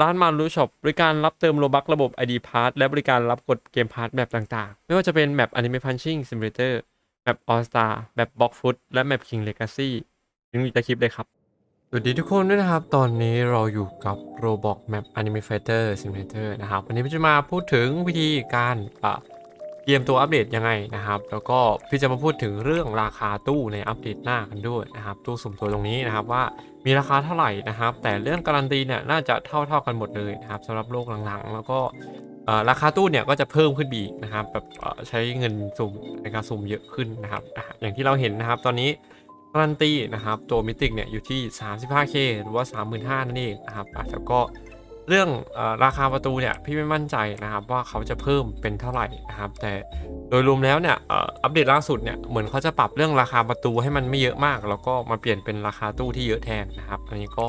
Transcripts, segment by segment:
ร้านมารูช็อปบริการรับเติมโลบักระบบ ID Pass และบริการรับกดเกมพาร์ทแบบต่างๆ ไม่ว่าจะเป็นแมป Anime Punching Simulator แมป All Star แมป Box Foot และแมป King Legacy ลิงก์อยู่ใต้คลิปเลยครับ สวัสดีทุกคนด้วยนะครับ ตอนนี้เราอยู่กับ Roblox Map Anime Fighter Simulator นะครับ วันนี้พี่จะมาพูดถึงวิธีการ เตรียมตัวอัปเดตยังไงนะครับ แล้วก็พี่จะมาพูดถึงเรื่องราคาตู้ในอัปเดตหน้ากันด้วยนะครับ ตู้สุ่มตัวตรงนี้นะครับว่ามีราคาเท่าไหร่นะครับ แต่เรื่องการันตีเนี่ยน่าจะเท่าเท่าๆกันหมดเลยนะครับสำหรับโลกหลังๆ แล้วก็ราคาตู้เนี่ยก็จะเพิ่มขึ้นอีกนะครับแบบใช้เงินสุ่มในการสุ่มเยอะขึ้นนะครับอย่างที่เราเห็นนะครับตอนนี้การันตีนะครับตัวมิติกเนี่ยอยู่ที่ 35k หรือว่า 35,000นั่นเองนะครับอะแล้วก็ เรื่องอราคาประตูเนี่ยพี่ไม่มั่นใจนะครับว่าเขาจะเพิ่มเป็นเท่าไหร่นะครับแต่โดยรวมแล้วเนี่ยอัปเดตล่าสุดเนี่ยเหมือนเขาจะปรับเรื่องราคาประตูให้มันไม่เยอะมาก แล้วก็มาเปลี่ยนเป็นราคาตู้ที่เยอะแทนนะครับอันนี้ก็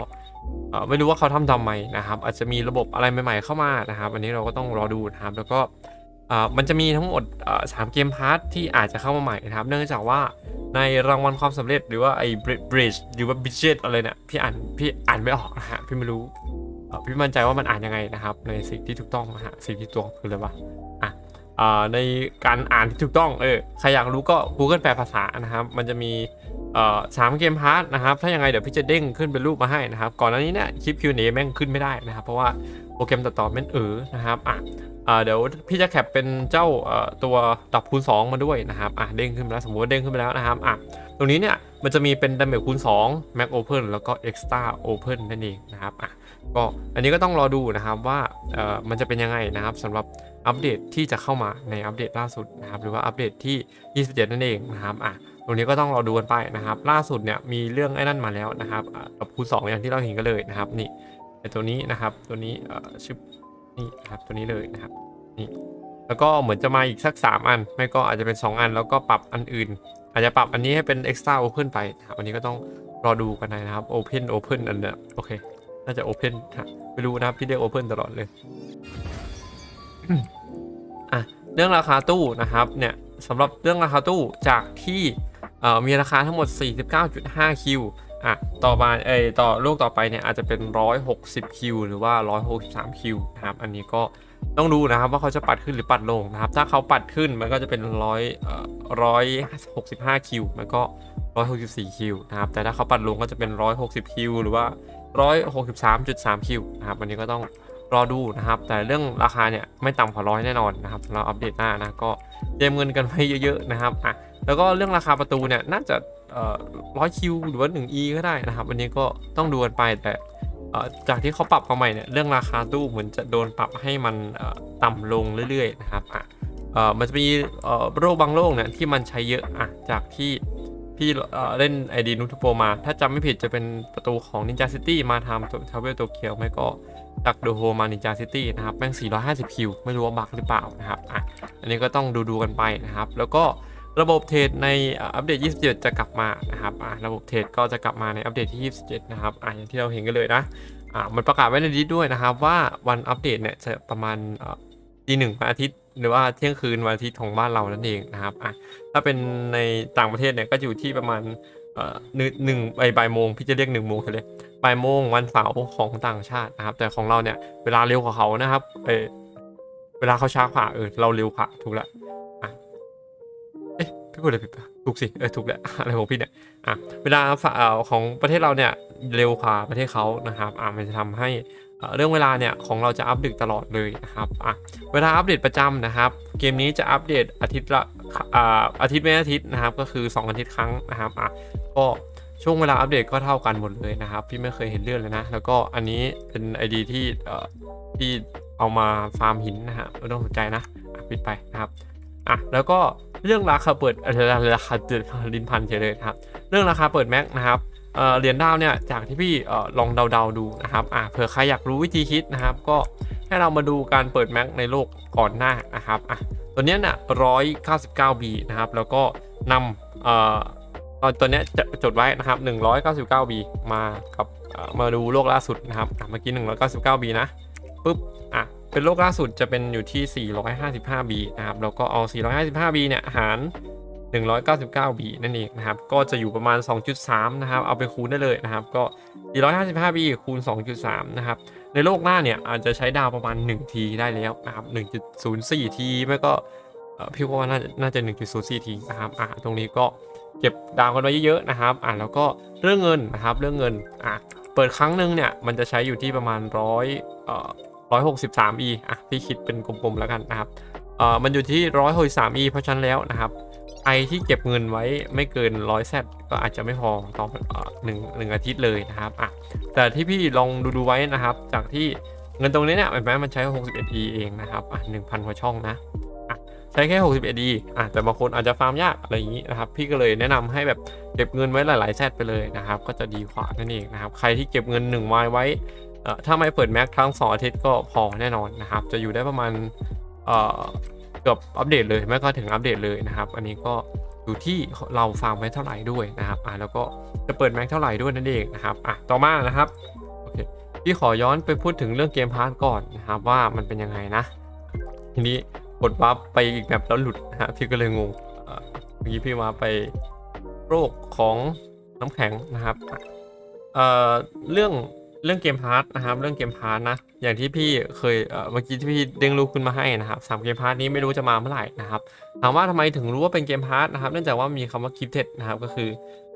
ไม่รู้ว่าเขาทำทำไมนะครับ อาจจะมีระบบอะไรใหม่ ๆเข้ามานะครับ อันนี้เราก็ต้องรอดูนะครับ แล้วก็มันจะมีทั้งหมดสามเกมพาร์ทที่อาจจะเข้ามาใหม่นะครับ เนื่องจากว่าในรางวัลความสำเร็จหรือว่าไอ้ bridge หรือว่า budget อะไรเนี่ยพี่อ่านพี่อ่านไม่ออกนะฮะพี่ไม่รู้ พี่มั่นใจว่ามันอ่านยังไงนะครับ ในสิ่งที่ถูกต้องนะฮะสิ่งที่ตัวคืออะไรวะอะอ่าในการอ่านที่ถูกต้องเออใครอยากรู้ก็ Google แปลภาษานะครับ มันจะมี สามเกมพาร์ทนะครับ ถ้ายังไงเดี๋ยวพี่จะเด้งขึ้นเป็นรูปมาให้นะครับ ก่อนหน้านี้เนี่ยคลิป Q&A แม่งขึ้นไม่ได้นะครับ เพราะว่าโปรแกรมตัดต่อแม่งเออนะครับอะเดี๋ยวพี่จะแคปเป็นเจ้าตัวดับคูณ 2 มาด้วยนะครับอะเด้งขึ้นไปแล้วสมมติว่าเด้งขึ้นไปแล้วนะครับอะตรงนี้เนี่ยมันจะมีเป็นดัมเบลคูณ 2 Mac Open แล้วก็ Extra Open นั่นเองนะครับอะก็อันนี้ก็ต้องรอดูนะครับว่ามันจะเป็นยังไงนะครับสำหรับอัปเดตที่จะเข้ามาในอัปเดตล่าสุดนะครับหรือว่าอัปเดตที่ 27 นั่นเองนะครับอะ รงนี้ก็ต้องรอดูกันไปนะครับ ล่าสุดเนี่ยมีเรื่องไอ้นั่นมาแล้วนะครับอะดับคูณ2อย่างที่เราเห็นกันเลยนะครับ นี่ไอ้ตัวนี้นะครับตัวนี้เอ่อชื่อนี่นะครับตัวนี้เลยนะครับนี่แล้วก็เหมือนจะมาอีกสัก 3 อัน ไม่ก็อาจจะเป็น 2 อัน แล้วก็ปรับอันอื่น อาจจะปรับอันนี้ให้เป็น extra open ไปนะครับอันนี้ก็ต้องรอดูกันนะครับ open open อันเนี้ยโอเค น่าจะ open ครับไม่รู้นะครับพี่เรียก open ตลอดเลยอะเรื่องราคาตู้นะครับเนี่ยสำหรับเรื่องราคาตู้จากที่ เอ่อมีราคาทั้งหมด 49.5 คิวอะต่อมาเอยต่อโลกต่อไปเนี่ยอาจจะเป็น 160 คิว หรือว่า 163 คิวนะครับ อันนี้ก็ต้องดูนะครับว่าเขาจะปัดขึ้นหรือปัดลงนะครับ ถ้าเขาปัดขึ้นมันก็จะเป็นร้อยเอ่อร้อยหกสิบห้าคิวมันก็ร้อยหกสิบสี่คิวนะครับ แต่ถ้าเขาปัดลงก็จะเป็นร้อยหกสิบคิวหรือว่าร้อยหกสิบสามจุดสามคิวนะครับอันนี้ก็ต้อง รอดูนะครับ แต่เรื่องราคาเนี่ยไม่ต่ำกว่าร้อยแน่นอนนะครับสำหรับอัปเดตหน้านะก็เตรียมเงินกันไว้เยอะๆนะครับอะแล้วก็เรื่องราคาประตูเนี่ยน่าจะเอ่อร้อยคิวหรือว่าหนึ่ง e ก็ได้นะครับอันนี้ก็ต้องดูกันไปแต่เอ่อจากที่เขาปรับมาใหม่เนี่ยเรื่องราคาตู้เหมือนจะโดนปรับให้มันเอ่อต่ำลงเรื่อยๆนะครับอะเอ่อมันจะมีเอ่อโรคบางโรคเนี่ยที่มันใช้เยอะอะจากที่พี่เอ่อเล่นไอดีนูทโปมา ถ้าจำไม่ผิดจะเป็นประตูของ Ninja City มาทำทาวเวลโตเกียวไม่ก็ จากโดโฮมา Ninja City นะครับแม่ง 450 คิว ไม่รู้ว่าบักหรือเปล่านะครับอะอันนี้ก็ต้องดูดูกันไปนะครับ แล้วก็ระบบเทรดในอัปเดต 27 จะกลับมานะครับอะระบบเทรดก็จะกลับมาในอัปเดตที่ 27 นะครับอะอย่างที่เราเห็นกันเลยนะอ่ามันประกาศไว้ในดิสด้วยนะครับ ว่าวันอัปเดตเนี่ยจะประมาณตีหนึ่งวันอาทิตย์หรือว่าเที่ยงคืนวันอาทิตย์ของบ้านเรานั่นเองนะครับอะถ้าเป็นในต่างประเทศเนี่ยก็อยู่ที่ประมาณ หนึ่งหนึ่งบ่ายบ่ายโมงพี่จะเรียกหนึ่งโมงเลยบ่ายโมงวันเสาร์ของต่างชาตินะครับ แต่ของเราเนี่ยเวลาเร็วกว่าเขานะครับเออเวลาเขาช้ากว่าเออเราเร็วกว่าถูกละอะเอ๊ะพี่พูดอะไรผิดปะถูกสิเออถูกแหละอะไรของพี่เนี่ยอะเวลาฝ่าเอ่อของประเทศเราเนี่ยเร็วกว่าประเทศเขานะครับอะมันจะทำให้ เรื่องเวลาเนี่ยของเราจะอัปเดตตลอดเลยนะครับอะเวลาอัปเดตประจำนะครับ เกมนี้จะอัปเดตอาทิตย์ละอ่าอาทิตย์ไม่อาทิตย์นะครับ ก็คือ 2 อาทิตย์ครั้งนะครับอะก็ช่วงเวลาอัปเดตก็เท่ากันหมดเลยนะครับ พี่ไม่เคยเห็นเรื่องเลยนะ แล้วก็อันนี้เป็น ID ที่เอ่อที่เอามาฟาร์มหินนะฮะไม่ต้องสนใจนะปิดไปนะครับอะแล้วก็เรื่องราคาเปิดรราคาเดือดลินพันเฉยเลยครับ เรื่องราคาเปิดแม็กนะครับ เหรียญดาวเนี่ยจากที่พี่ลองเดาๆดูนะครับอะเผื่อใครอยากรู้วิธีคิดนะครับ ก็ให้เรามาดูการเปิดแม็กในโลกก่อนหน้านะครับอะตัวเนี้ยเนี่ยร้อยเก้าสิบเก้าบีนะครับ แล้วก็นำเอ่อตอนตัวเนี้ยจะจดไว้นะครับหนึ่งร้อยเก้าสิบเก้าบีมากับมาดูโลกล่าสุดนะครับอะเมื่อกี้หนึ่งร้อยเก้าสิบเก้าบีนะปุ๊บอะเป็นโลกล่าสุดจะเป็นอยู่ที่ 455B นะครับ แล้วก็เอา 455B เนี่ยหาร 199 B นั่นเองนะครับ ก็จะอยู่ประมาณ 2.3 นะครับ เอาไปคูณได้เลยนะครับ ก็ 455 B คูณ 2.3 นะครับ ในโลกหน้าเนี่ยอาจจะใช้ดาวประมาณ1ทีได้แล้วนะครับ 1.04ทีไม่ก็พี่ว่าน่าจะน่าจะ 1.04ทีนะครับ อะตรงนี้ก็เก็บดาวกันไว้เยอะๆนะครับ อะแล้วก็เรื่องเงินนะครับ เรื่องเงิน อะเปิดครั้งหนึ่งเนี่ยมันจะใช้อยู่ที่ประมาณร้อยเอ่อ163 E อะพี่คิดเป็นกลมๆแล้วกันนะครับ เอ่อมันอยู่ที่163 E เพราะฉะนั้นแล้วนะครับ ใครที่เก็บเงินไว้ไม่เกิน100แซก็อาจจะไม่พอต่อหนึ่งหนึ่งอาทิตย์เลยนะครับอะแต่ที่พี่ลองดูดูไว้นะครับ จากที่เงินตรงนี้เนี่ยเห็นไหมมันใช้ 61 E เองนะครับอะ1,000กว่าช่องนะอะใช้แค่ 61 E อะแต่บางคนอาจจะฟาร์มยากอะไรอย่างนี้นะครับ พี่ก็เลยแนะนำให้แบบเก็บเงินไว้หลายๆแซไปเลยนะครับ ก็จะดีกว่านั่นเองนะครับ ใครที่เก็บเงิน1วายไว้เอ่อถ้าไม่เปิดแม็กทั้ง2อาทิตย์ก็พอแน่นอนนะครับ จะอยู่ได้ประมาณเอ่อ เกือบอัปเดตเลยไม่ก็ถึงอัปเดตเลยนะครับ อันนี้ก็อยู่ที่เราฟาร์มไว้เท่าไหร่ด้วยนะครับอะแล้วก็จะเปิดแม็กเท่าไหร่ด้วยนั่นเองนะครับอะต่อมานะครับโอเคพี่ขอย้อนไปพูดถึงเรื่องเกมพาร์ทก่อนนะครับว่ามันเป็นยังไงนะ ทีนี้กดวับไปอีกแบบแล้วหลุดนะฮะพี่ก็เลยงงเอ่อเมื่อกี้พี่มาไปโรคของน้ำแข็งนะครับเอ่อเรื่อง เรื่องเกมพาร์ทนะครับ เรื่องเกมพาร์ทนะ อย่างที่พี่เคยเมื่อกี้ที่พี่เด้งรูปขึ้นมาให้นะครับสามเกมพาร์ทนี้ไม่รู้จะมาเมื่อไหร่นะครับถามว่าทำไมถึงรู้ว่าเป็นเกมพาร์ทนะครับเนื่องจากว่ามีคำว่าคลิปเท็นะครับก็คือ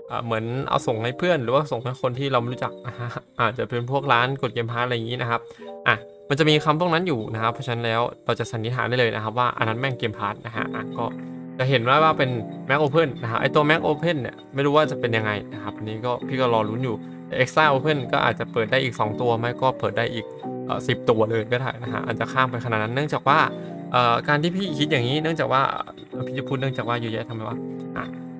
เอเหมือนเอาส่งให้เพื่อนหรือว่าส่งให้คนที่เราไม่รู้จักนะฮะอาจจะเป็นพวกร้านกดเกมพาร์ทอะไรอย่างนี้นะครับอะมันจะมีคำพวกนั้นอยู่นะครับ เพราะฉะนั้นแล้วเราจะสันนิษฐานได้เลยนะครับ ว่าอันนั้นแม่งเกมพาร์ทนะฮะะก็จะเห็นว่าว่าเป็น Mac Open นะฮะไอตัว Mac Open เนี่ยไม่รู้ว่าจะเป็นยังไงนะครับอันนี้ก็พี่ก็รอลุ้นอยู่ Extra Open ก็อาจจะเปิดได้อีก 2 ตัวไม่ก็เปิดได้อีกสิบตัวเลยก็ได้นะฮะอาจจะข้ามไปขนาดนั้นเนื่องจากว่าการที่พี่คิดอย่างนี้เนื่องจากว่าพี่จะพูดเนื่องจากว่าเยอะแยะทำไมวะ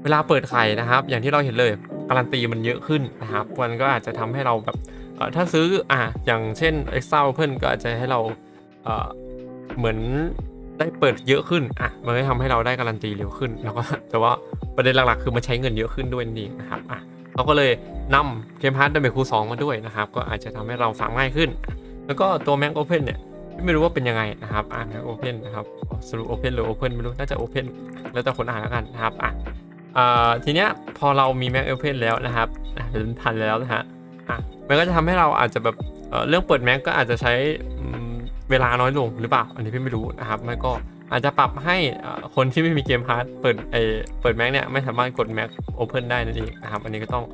เวลาเปิดไข่นะครับ อย่างที่เราเห็นเลยการันตีมันเยอะขึ้นนะครับมันก็อาจจะทำให้เราแบบถ้าซื้ออะอย่างเช่น Extra Open ก็อาจจะให้เราเหมือนได้เปิดเยอะขึ้นอะมันก็ทำให้เราได้การันตีเร็วขึ้นแล้วก็แต่ว่าประเด็นหลักๆคือมันใช้เงินเยอะขึ้นด้วยนั่นะครับอะ เขาก็เลยนำเกมพาร์ทดัมเบลคูสองมาด้วยนะครับ ก็อาจจะทำให้เราฟังง่ายขึ้น แล้วก็ตัว Mac Open เนี่ยไม่รู้ว่าเป็นยังไงนะครับอะ Mac Open นะครับสรุป Open หรือ Open ไม่รู้น่าจะ Open แล้วแต่คนอ่านแล้วกันนะครับอะทีเนี้ยพอเรามี Mac Open แล้วนะครับเป็นพันแล้วนะฮะอะมันก็จะทำให้เราอาจจะแบบเรื่องเปิด Mac ก็อาจจะใช้เวลาน้อยลงหรือเปล่า อันนี้พี่ไม่รู้นะครับไม่ก็ อาจจะปรับให้คนที่ไม่มีเกมพาร์ทเปิดไอเปิด Mac เนี่ยไม่สามารถกด Mac Open ได้นั่นเองนะครับ อันนี้ก็ต้อง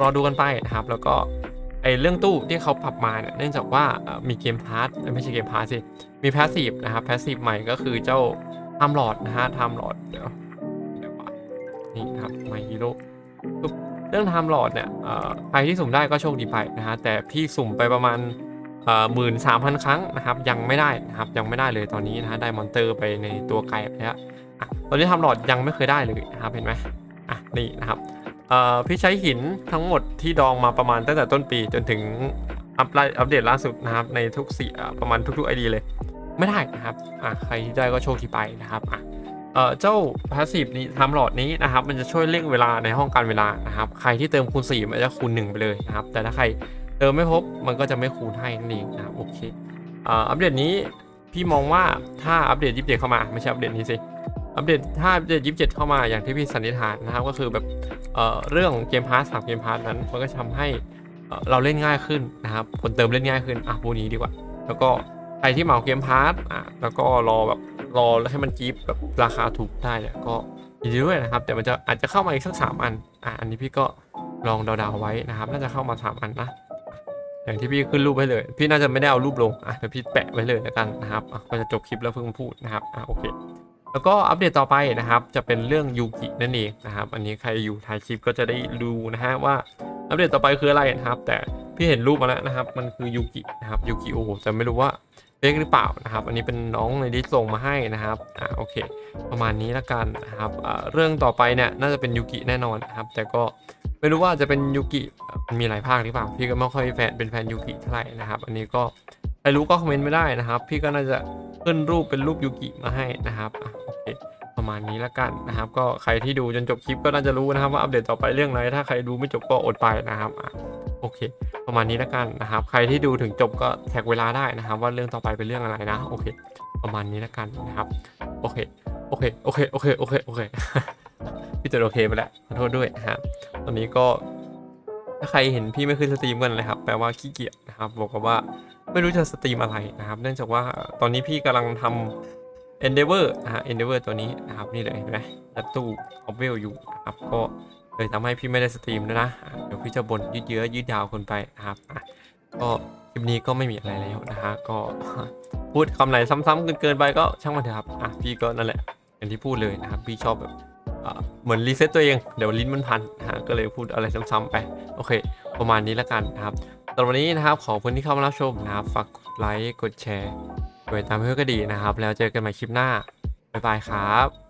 รอดูกันไปนะครับ แล้วก็ไอเรื่องตู้ที่เขาปรับมาเนี่ยเนื่องจากว่ามีเกมพาร์ทไม่ใช่เกมพาร์ทสิ มีแพสซีฟนะครับแพสซีฟใหม่ก็คือเจ้าทำหลอดนะฮะทำหลอดเดี๋ยวเดี๋ยวว่นี่ครับไมฮีโร่เรื่องไทม์หลอดเนี่ยใครที่สุ่มได้ก็โชคดีไปนะฮะแต่พี่สุ่มไปประมาณ หมื่นสามพันครั้งนะครับยังไม่ได้นะครับยังไม่ได้เลยตอนนี้นะฮะได้มอนเตอร์ไปในตัวไก่ไปแล้วตอนนี้ทำหลอดยังไม่เคยได้เลยนะครับเห็นไหมอะนี่นะครับเอ่อพี่ใช้หินทั้งหมดที่ดองมาประมาณตั้งแต่ต้นปีจนถึงอัปไลอัปเดตล่าสุดนะครับในทุกสี่ประมาณทุกๆไอดีเลย ไม่ได้นะครับอะใครที่ได้ก็โชคดีไปนะครับอะเอ่อเจ้าพาสซีฟนี้ทำหลอดนี้นะครับมันจะช่วยเร่งเวลาในห้องการเวลานะครับใครที่เติมคูณ4มันจะคูณ1ไปเลยนะครับแต่ถ้าใคร เติมไม่ครบมันก็จะไม่คูณให้นั่นเองนะครับโอเคอ่ออัปเดตนี้พี่มองว่าถ้าอัปเดต27เข้ามาไม่ใช่อัปเดตนี้สิอัปเดตถ้าอัปเดต27เข้ามาอย่างที่พี่สันนิษฐานนะครับก็คือแบบเอ่อเรื่องเกมพาสสามเกมพาร์สนั้นมันก็จะทำให้เราเล่นง่ายขึ้นนะครับคนเติมเล่นง่ายขึ้นอะพูนี้ดีกว่า แล้วก็ใครที่เหมาเกมพาร์สอะแล้วก็รอแบบรอให้มันจีบแบบราคาถูกได้เนี่ยก็ยินดีด้วยนะครับ แต่มันจะอาจจะเข้ามาอีกสักสามอันอะอันนี้พี่ก็ลองเดาๆไว้นะครับ น่าจะเข้ามาสามอันนะ อย่างที่พี่ขึ้นรูปไว้เลย พี่น่าจะไม่ได้เอารูปลงอะเดี๋ยวพี่แปะไว้เลยแล้วกันนะครับอะก็จะจบคลิปแล้วเพิ่งพูดนะครับอะโอเค แล้วก็อัปเดตต่อไปนะครับ จะเป็นเรื่องยูกินั่นเองนะครับ อันนี้ใครอยู่ท้ายคลิปก็จะได้ดูนะฮะว่าอัปเดตต่อไปคืออะไรนะครับ แต่พี่เห็นรูปมาแล้วนะครับ มันคือยูกินะครับยูกิโอแต่ไม่รู้ว่าเฟกหรือเปล่านะครับ อันนี้เป็นน้องในดิสส่งมาให้นะครับอ่าโอเค ประมาณนี้ละกันนะครับเรื่องต่อไปเนี่ยน่าจะเป็นยูกิแน่นอนนะครับ แต่ก็ ไม่รู้ว่าจะเป็นยูกิมันมีหลายภาคหรือเปล่า พี่ก็ไม่ค่อยแฟนเป็นแฟนยูกิเท่าไหร่นะครับ อันนี้ก็ใครรู้ก็คอมเมนต์ไม่ได้นะครับ พี่ก็น่าจะขึ้นรูปเป็นรูปยูกิมาให้นะครับโอเคประมาณนี้ละกันนะครับ ก็ใครที่ดูจนจบคลิปก็น่าจะรู้นะครับว่าอัปเดตต่อไปเรื่องอะไร ถ้าใครดูไม่จบก็อดไปนะครับโอเค ประมาณนี้ละกันนะครับ ใครที่ดูถึงจบก็แท็กเวลาได้นะครับ ว่าเรื่องต่อไปเป็นเรื่องอะไรนะโอเค ประมาณนี้ละกันนะครับโอเคโอเคโอเคโอเคโอเคโอเค พี่จะโอเคไปแล้วขอโทษด้วยนะครับตอนนี้ก็ถ้าใครเห็นพี่ไม่ขึ้นสตรีมกันเลยครับแปลว่าขี้เกียจนะครับบอกกับว่าไม่รู้จะสตรีมอะไรนะครับ เนื่องจากว่าตอนนี้พี่กำลังทำ Endeavor นะฮะ Endeavor ตัวนี้นะครับนี่เลยเห็นไหมและตู้ออฟเวลอยู่นะครับก็เลยทำให้พี่ไม่ได้สตรีมด้วยนะอะเดี๋ยวพี่จะบ่นยืดเยื้อยืดยาวคนไปนะครับก็คลิปนี้ก็ไม่มีอะไรแล้วนะฮะก็พูดคำไหนซ้ำๆเกินๆไปก็ช่างมันเถอะครับอะพี่ก็นั่นแหละอย่างที่พูดเลยนะครับพี่ชอบแบบ เหมือนรีเซ็ตตัวเอง เดี๋ยวลิ้นมันพันฮะก็เลยพูดอะไรซ้ำๆไป โอเค ประมาณนี้แล้วกันนะครับสำหรับวันนี้นะครับ ขอบคุณที่เข้ามารับชมนะครับ ฝากกดไลค์ กดแชร์กดติดตามเพื่อก็ดีนะครับ แล้วเจอกันใหม่คลิปหน้า บ๊ายบายครับ